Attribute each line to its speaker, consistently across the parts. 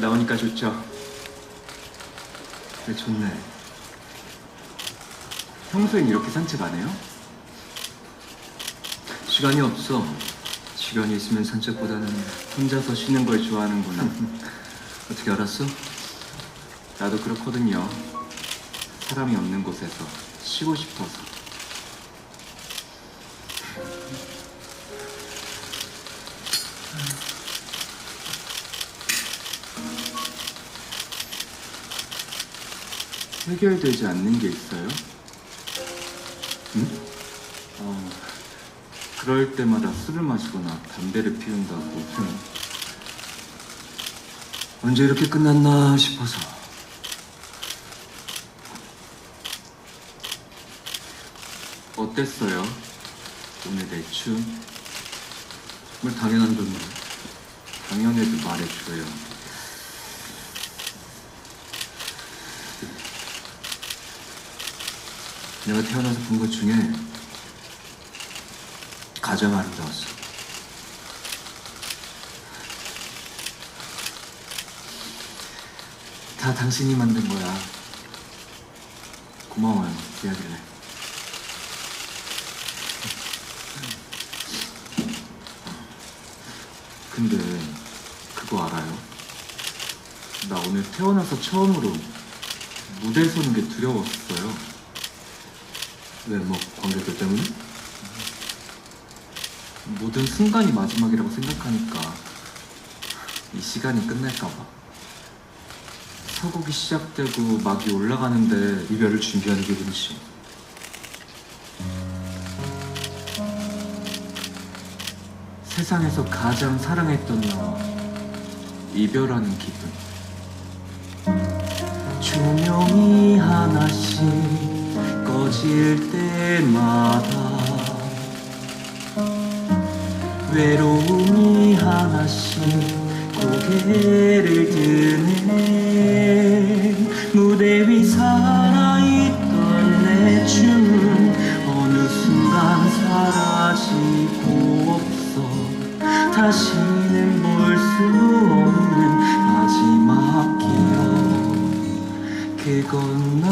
Speaker 1: 나오니까 좋죠. 네, 좋네. 평소엔 이렇게 산책 안 해요? 시간이 없어. 시간이 있으면 산책보다는 혼자서 쉬는 걸 좋아하는구나. 어떻게 알았어? 나도 그렇거든요. 사람이 없는 곳에서 쉬고 싶어서. 해결되지 않는 게 있어요? 응? 어, 그럴 때마다 술을 마시거나 담배를 피운다고. 응. 언제 이렇게 끝났나 싶어서. 어땠어요? 오늘 내 춤? 뭘 당연한 건 당연해도 말해줘요. 내가 태어나서 본 것 중에 가장 아름다웠어. 다 당신이 만든 거야. 고마워요, 이야기를. 근데 그거 알아요? 나 오늘 태어나서 처음으로 무대 서는 게 두려웠어요. 왜, 뭐, 관객들 때문에? 모든 순간이 마지막이라고 생각하니까 이 시간이 끝날까봐. 서곡이 시작되고 막이 올라가는데 이별을 준비하는 기분이지. 세상에서 가장 사랑했던 나와 이별하는 기분. 조명이 하나씩 꺼질 때마다 외로움이 하나씩 고개를 드네. 무대 위 살아있던 내 춤은 어느 순간 사라지고 없어. 다시는 볼 수 없는 마지막 기억 그건 나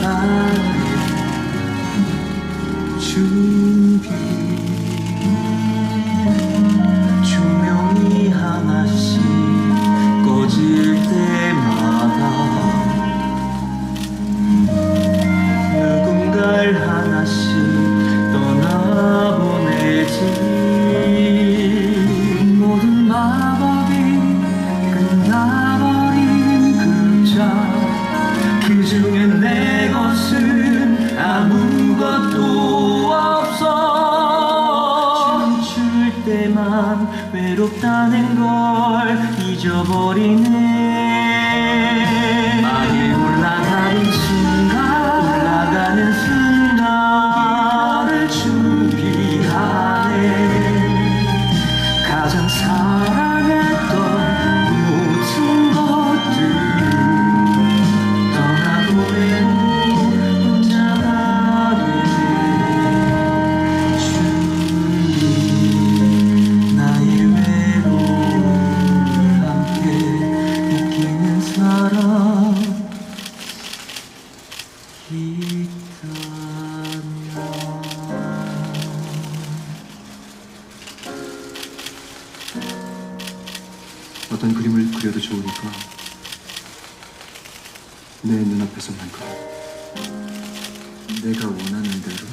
Speaker 1: 가네 준비 때만 외롭다는 걸 잊어버리네. 많이 올라가는 순간 올라가는 순간 어떤 그림을 그려도 좋으니까 내 눈앞에서만 그려 내가 원하는 대로